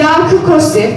Yankı Kosif,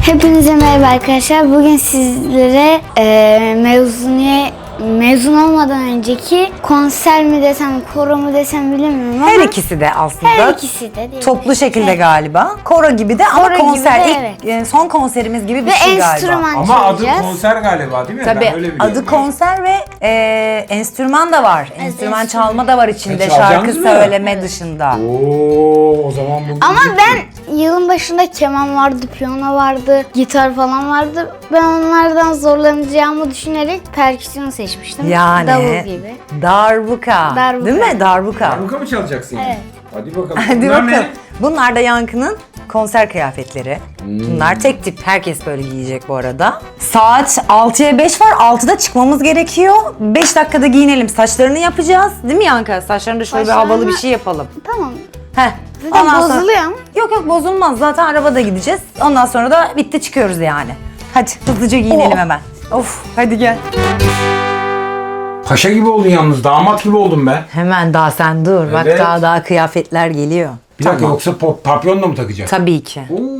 Hepinize merhaba arkadaşlar. Bugün sizlere e, mezuniye mezun olmadan önceki konser mi desem, koro mu desem bilemiyorum ama Her ikisi de aslında. her ikisi de değil. Toplu şekilde Evet. galiba. Koro gibi de ama Koro gibi konser. de, ilk, evet. e, son konserimiz gibi bir Ve şey galiba. Ama adı konser galiba değil mi? Tabii ben öyle biliyorum. adı konser ve e, enstrüman da var. enstrüman enstrüman. çalma da var içinde E, şarkı söyleme dışında. Oo o zaman bugün Ama ben yılın başında keman vardı, piyano vardı, gitar falan vardı. Ben onlardan zorlanacağımı düşünerek perküsyon seçmiştim. Yani Davul gibi. darbuka. Darbuka. Değil mi? Darbuka. Darbuka mı çalacaksın? Evet. Hadi bakalım. Hadi Bunlar bakalım. ne? Bunlar da Yankı'nın konser kıyafetleri. Hmm. Bunlar tek tip. Herkes böyle giyecek bu arada. Saat 6'ya 5 var. 6'da çıkmamız gerekiyor. 5 dakikada giyinelim. Saçlarını yapacağız. Değil mi Yankı? Saçlarını da şöyle bir Saçlarını- havalı bir şey yapalım. Tamam. Heh. Zaten Ondan sonra- bozuluyor ama. Yok yok bozulmaz. Zaten arabada gideceğiz. Ondan sonra da bitti çıkıyoruz yani. Hadi hızlıca giyinelim Oh. hemen. Of hadi gel. Paşa gibi oldun yalnız. Damat gibi oldun be. Hemen daha sen dur. Bak Evet. daha daha kıyafetler geliyor. Bir dakika yoksa pop, papyon da mı takacaksın? Tabii ki. Oo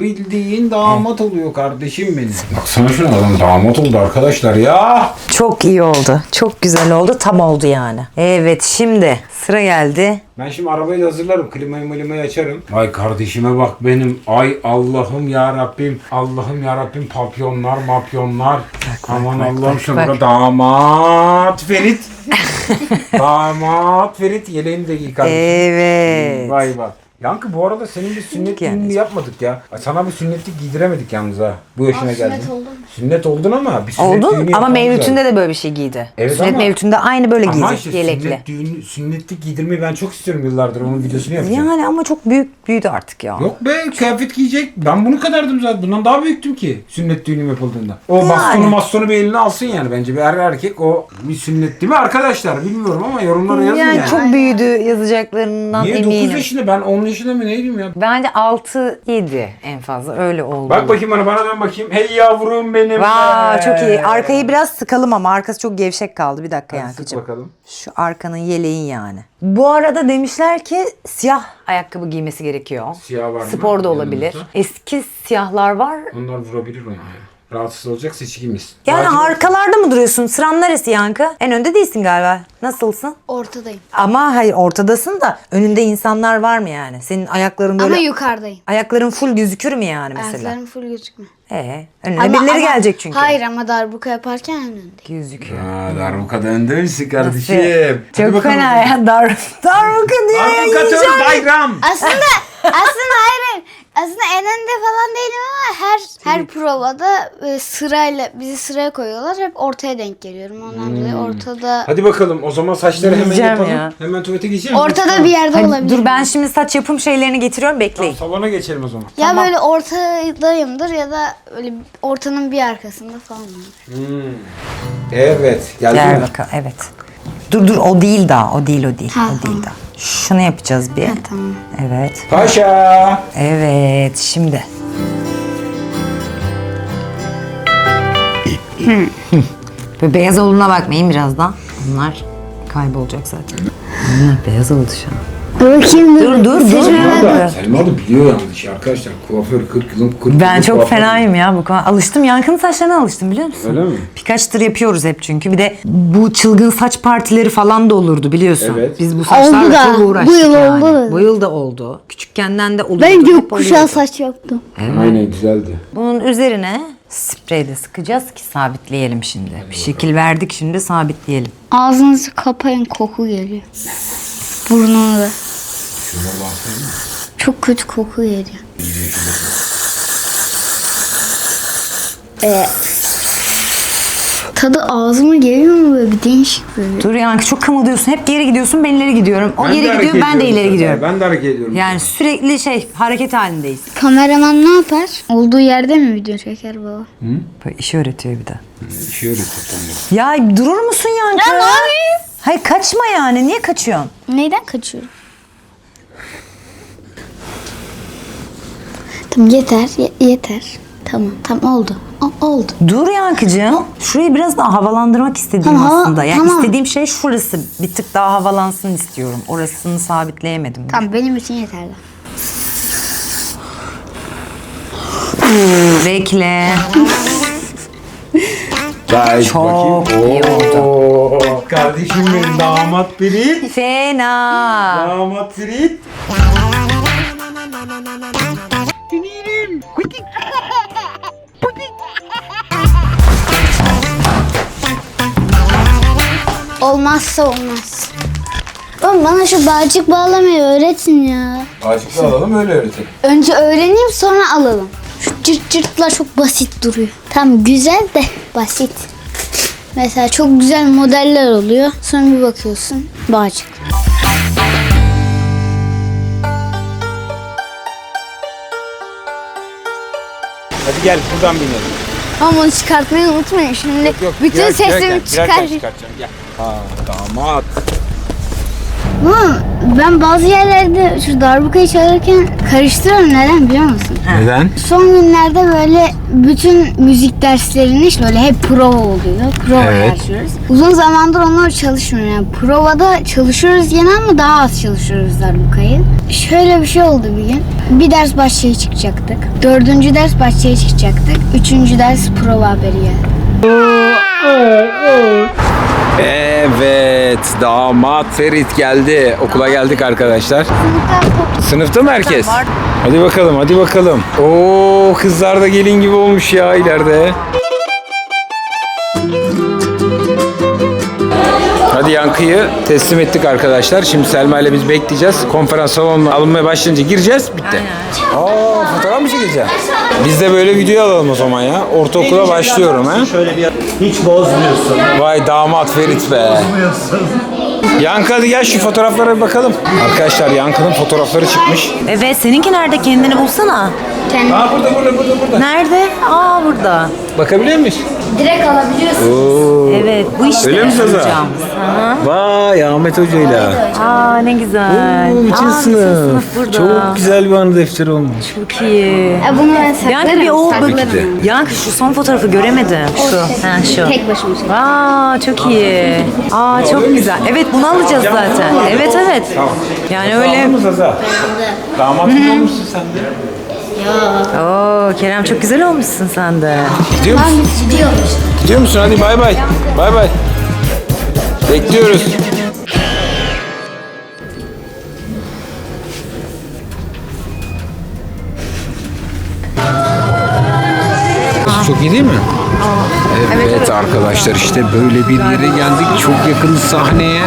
bildiğin damat oluyor kardeşim benim. Baksana şuna adam damat oldu arkadaşlar ya. Çok iyi oldu. Çok güzel oldu. Tam oldu yani. Evet şimdi sıra geldi. Ben şimdi arabayı da hazırlarım. Klimayı milimayı açarım. Ay kardeşime bak benim. Ay Allah'ım ya Rabbim. Allah'ım ya Rabbim papyonlar mapyonlar. Aman Allah'ım şuna bak. damat Ferit. damat Ferit yeleğini de giy kardeşim. Evet. Vay bak. Yankı bu arada senin bir sünnet Yani. düğününü yapmadık ya. Sana bir sünnetlik giydiremedik yalnız ha. Bu yaşına Aa, geldin. sünnet oldum. Sünnet oldun ama bir sünnet Oldun düğünü ama Mevlüt'ünde de böyle bir şey giydi. Evet Sünnet ama- Mevlüt'ünde aynı böyle Ama giyecek işte yelekli. sünnet düğünü, sünnetlik giydirmeyi ben çok istiyorum yıllardır. Onun videosunu yapacağım. Yani ama çok büyük büyüdü artık ya. Yok be kıyafet giyecek. Ben bunu kadardım zaten. Bundan daha büyüktüm ki sünnet düğünüm yapıldığında. O Yani. bastonu bastonu bir eline alsın yani bence. Bir er erkek o bir sünnet değil mi arkadaşlar? Bilmiyorum ama yorumlara yazın Yani, yani. çok büyüdü yazacaklarından Niye 9 eminim. yaşında ben 10 yaşında mı neydim ya? Bence 6-7 en fazla öyle oldu. Bak bakayım bana bana dön bakayım. Hey yavrum benim. Be. çok iyi. Arkayı biraz sıkalım ama arkası çok gevşek kaldı. Bir dakika Hadi sık bakalım. Şu arkanın yeleğin yani. Bu arada demişler ki siyah ayakkabı giymesi gerekiyor. Siyah var mı? Spor da olabilir. Yanımızda. Eski siyahlar var. Onlar vurabilir onu yani. Rahatsız olacak seçkimiz. Yani Vacip- arkalarda mı duruyorsun? Sıran neresi Yankı? En önde değilsin galiba. Nasılsın? Ortadayım. Ama hayır ortadasın da önünde insanlar var mı yani? Senin ayakların böyle... Ama yukarıdayım. Ayakların full gözükür mü yani mesela? Ayaklarım full gözükmüyor. Ee, önüne Ama- birileri ama- gelecek çünkü. Hayır ama darbuka yaparken en önde. Gözüküyor. Ha, darbuka önde misin kardeşim? Hadi Çok bakalım. fena ya. Dar, darbuka diye Darbuka tör bayram. Aslında aslında hayır. Aslında en önde falan değilim ama her her provada e, sırayla bizi sıraya koyuyorlar. Hep ortaya denk geliyorum. Ondan dolayı ortada Hadi bakalım o zaman saçları hemen yapalım. ya. Hemen tuvalete geçelim. ortada bir yerde Hadi olabilir. dur ben şimdi saç yapım şeylerini getiriyorum bekleyin. Salona geçelim o zaman. Ya böyle ortadayımdır ya da öyle ortanın bir arkasında falan. Evet. Geldi Gel mi? bakalım evet. Dur dur o değil daha o değil o değil Ha, o değil tamam. daha. Şunu yapacağız bir. Tamam. Evet. Paşa. Evet şimdi. Böyle beyaz olduğuna bakmayın birazdan. Bunlar kaybolacak zaten. Bunlar beyaz oldu şu an. Bakayım Dur dur dur. Selma dur. da, Selma da biliyor yalnız ya arkadaşlar. Kuaför 40 yılın 40 Ben yılın çok kuaförü. fenayım ya bu konu. Alıştım. Yankın saçlarına alıştım biliyor musun? Öyle mi? Birkaç tır yapıyoruz hep çünkü. Bir de bu çılgın saç partileri falan da olurdu biliyorsun. Evet. Biz bu saçlarla Oldu da. çok uğraştık Bu yıl yani. oldu. Bu yıl da oldu. Küçükkenden de olurdu. Ben hep gökkuşağı oluyordu. saç yaptım. Aynen güzeldi. Bunun üzerine sprey de sıkacağız ki sabitleyelim şimdi. Bir şekil verdik şimdi sabitleyelim. Ağzınızı kapayın koku geliyor. Burnunu da. Çok kötü koku geliyor. Ee, tadı ağzıma geliyor mu böyle bir değişik böyle. Dur Yankı çok kımıldıyorsun. Hep geri gidiyorsun ben ileri gidiyorum. O Ben de geri hareket gidiyor ben de ediyorum ileri zaten. gidiyorum. Ben de hareket ediyorum. Yani sürekli şey hareket halindeyiz. Kameraman ne yapar? Olduğu yerde mi video çeker baba? Böyle işi öğretiyor bir de. Şey öğretiyor tam da. Ya durur musun Yankı? Ya ne yapayım? Hayır kaçma yani. Niye kaçıyorsun? Neyden kaçıyorum? Tamam yeter, ye- yeter. Tamam tamam oldu. O- oldu. Dur Yankıcığım. Şurayı biraz daha havalandırmak istediğim Tamam, hava- aslında. Yani tamam. istediğim şey şurası. Bir tık daha havalansın istiyorum. Orasını sabitleyemedim. Tamam benim için yeterli. Bekle. Gayet Çok iyi oldu. Oo, kardeşim benim damat Ferit. Fena. Damat Ferit. Olmazsa olmaz. Oğlum bana şu bağcık bağlamayı öğretin ya. Açıkla alalım öyle öğretelim. Önce öğreneyim sonra alalım. Şu cırt cırtlar çok basit duruyor. Tam güzel de basit. Mesela çok güzel modeller oluyor. Sonra bir bakıyorsun bağcık. Hadi gel buradan binelim. Ama onu çıkartmayı unutmayın şimdi. bütün Gel, sesimi girerken- çıkar. girerken çıkartacağım gel. Ha damat. Ama ben bazı yerlerde şu darbukayı çalarken karıştırıyorum. Neden biliyor musun? Neden? Son günlerde böyle bütün müzik derslerinin işte böyle hep prova oluyor. Prova Evet. yaşıyoruz. Uzun zamandır onlar çalışmıyor. Yani provada çalışıyoruz gene ama daha az çalışıyoruz darbukayı. Şöyle bir şey oldu bir gün. Bir ders başlığı çıkacaktık. Dördüncü ders başlığı çıkacaktık. Üçüncü ders prova haberi geldi. Evet damat Ferit geldi. Okula geldik arkadaşlar. Sınıfta mı herkes? Hadi bakalım hadi bakalım. Oo kızlar da gelin gibi olmuş ya ileride. Hadi yankıyı teslim ettik arkadaşlar. Şimdi Selma ile biz bekleyeceğiz. Konferans salonuna alınmaya başlayınca gireceğiz. Bitti. Aa fotoğraf mı çekeceğiz? Biz de böyle video alalım o zaman ya. Ortaokula başlıyorum ha. Şöyle bir hiç bozmuyorsun. Vay damat Ferit be. Yankı hadi gel şu fotoğraflara bir bakalım. Arkadaşlar Yankı'nın fotoğrafları çıkmış. Evet seninki nerede kendini bulsana. Aa burada burada burada burada. Nerede? Aa burada. Bakabilir miyiz? direkt alabiliyorsun. Oo. Evet bu işte Öyle mi yapacağımız. Hı. Vay Ahmet Hoca'yla. Aa ne güzel. Oo, bütün Aa, sınıf. burada. Çok güzel bir anı defteri olmuş. Çok iyi. E bunu ben saklarım. Yani bir o saklarım. Tabii ki de. Yankı şu son fotoğrafı göremedim. Şu. Ha şu. Tek başıma çektim. Aa çok iyi. Aa çok güzel. Evet bunu alacağız zaten. Evet evet. Yani öyle. Zaza? Damat mı olmuşsun sen de? Oo Kerem çok güzel olmuşsun sen de. Gidiyor musun? Gidiyormuş. Gidiyor musun? Hadi bay bay. Bay bay. Bekliyoruz. Çok iyi değil mi? Evet, arkadaşlar işte böyle bir yere geldik. Çok yakın sahneye.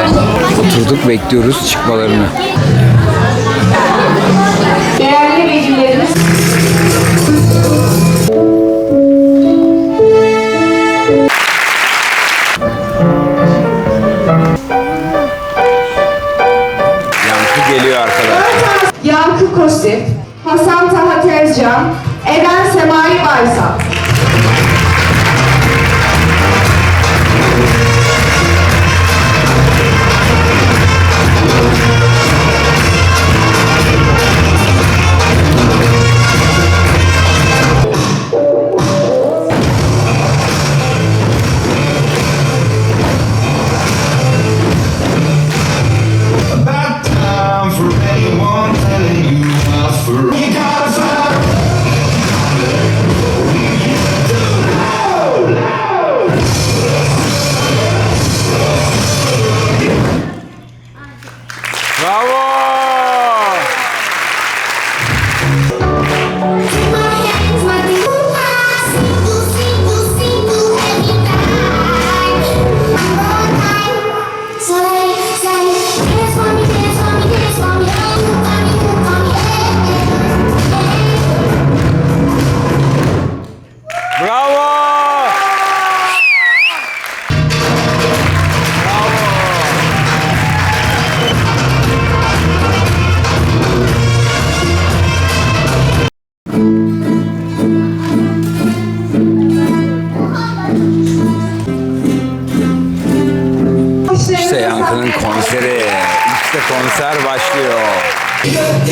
Oturduk bekliyoruz çıkmalarını.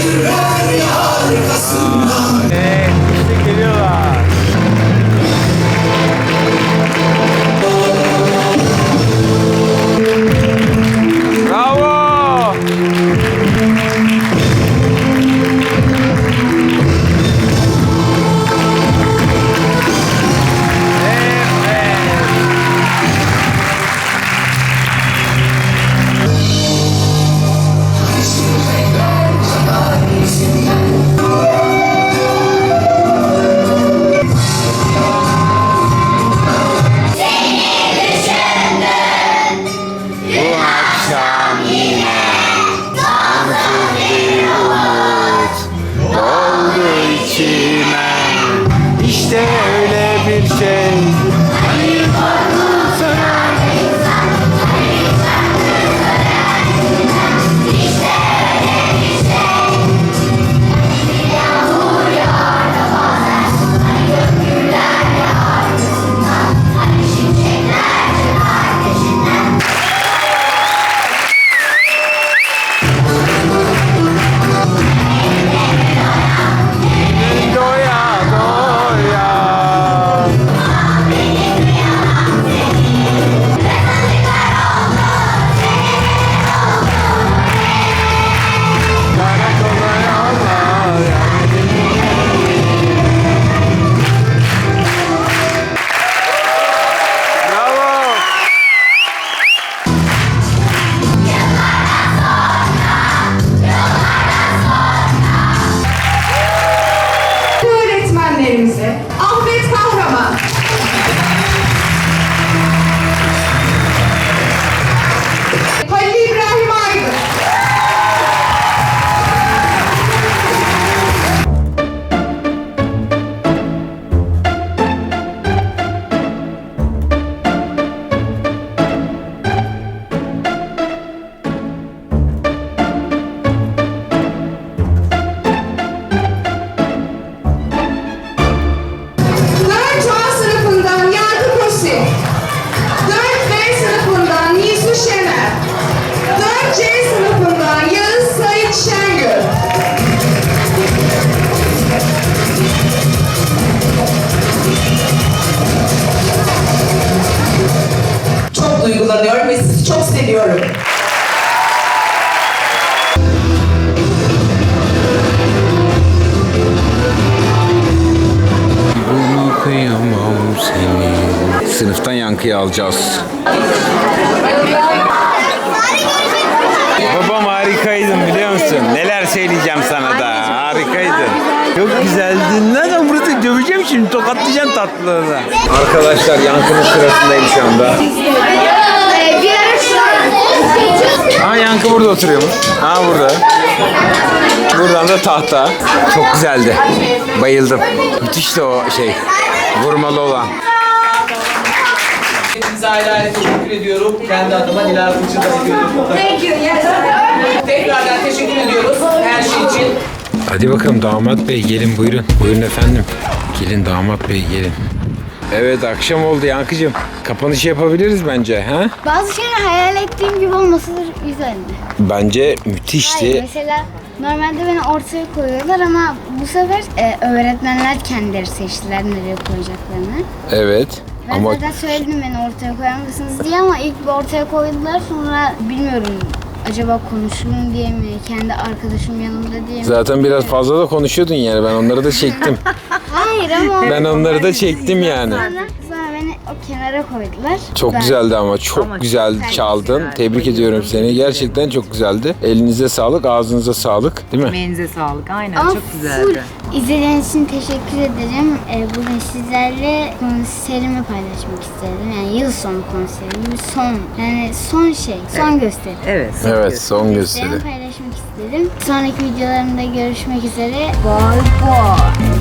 Evet, Yankıyı alacağız. Babam harikaydın biliyor musun? Neler söyleyeceğim sana da. Harikaydın. Çok güzeldin. Nereden burada döveceğim şimdi tokatlayacağım tatlılığına. Arkadaşlar yankının sırasındayım şu anda. Ha yankı burada oturuyormuş. Ha burada. Buradan da tahta. Çok güzeldi. Bayıldım. Müthişti o şey. Vurmalı olan. Hepinize ayrı ayrı teşekkür ediyorum. Kendi adıma Dilara Fırçı'da Tekrardan teşekkür ediyoruz her şey için. Hadi bakalım damat bey gelin buyurun. Buyurun efendim. Gelin damat bey gelin. Evet akşam oldu Yankıcığım. Kapanış yapabiliriz bence ha? Bazı şeyler hayal ettiğim gibi olması güzeldi. Bence Hayır, müthişti. mesela normalde beni ortaya koyuyorlar ama bu sefer e, öğretmenler kendileri seçtiler nereye koyacaklarını. Evet. Ben Ama zaten söyledim beni ortaya koyar mısınız diye ama ilk bir ortaya koydular sonra bilmiyorum acaba konuşurum diye mi kendi arkadaşım yanımda diye mi? zaten biraz fazla da konuşuyordun yani ben onları da çektim. Hayır ama ben onları da çektim yani. sonra, o kenara koydular. Çok Ben- güzeldi ama çok güzel çaldın. Tebrik ediyorum seni. Gerçekten çok güzeldi. Elinize sağlık, ağzınıza sağlık. Değil mi? Emeğinize sağlık. Aynen Ama çok full güzeldi. izlediğiniz için teşekkür ederim. Ee, bugün sizlerle konserimi paylaşmak istedim. Yani yıl sonu konserimi, son yani son şey, son gösteri. Evet. Evet, son gösteri. Paylaşmak istedim. Sonraki videolarımda görüşmek üzere. Bye bye.